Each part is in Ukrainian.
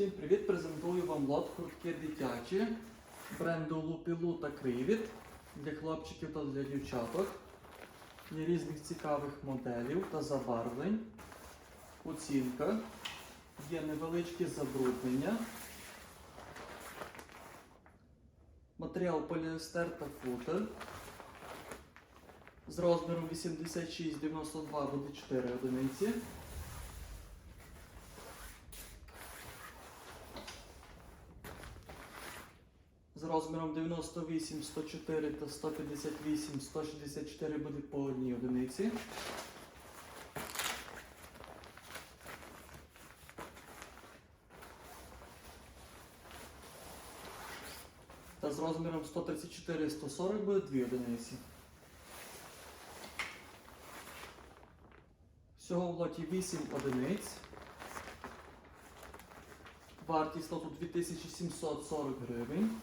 Всім привіт! Презентую вам лот куртки дитячі бренду Лупілу та Кривіт для хлопчиків та для дівчаток. Є різних цікавих моделів та забарвлень. Оцінка. Є невеличкі забруднення. Матеріал поліестер та футер. З розміром 86-92 буде 4 одиниці. З розміром 98, 104 та 158, 164 буде по одній одиниці. Та з розміром 134 140 буде дві одиниці. Всього в лоті 8 одиниць. Вартість лоту 2740 гривень.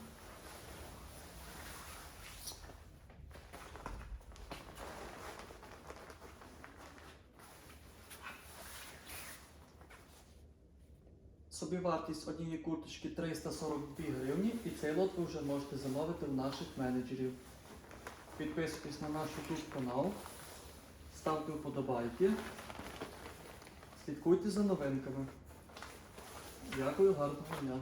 Собівартість однієї курточки 342 гривні і цей лот ви вже можете замовити в наших менеджерів. Підписуйтесь на наш YouTube канал, ставте вподобайки, слідкуйте за новинками. Дякую, гарного дня!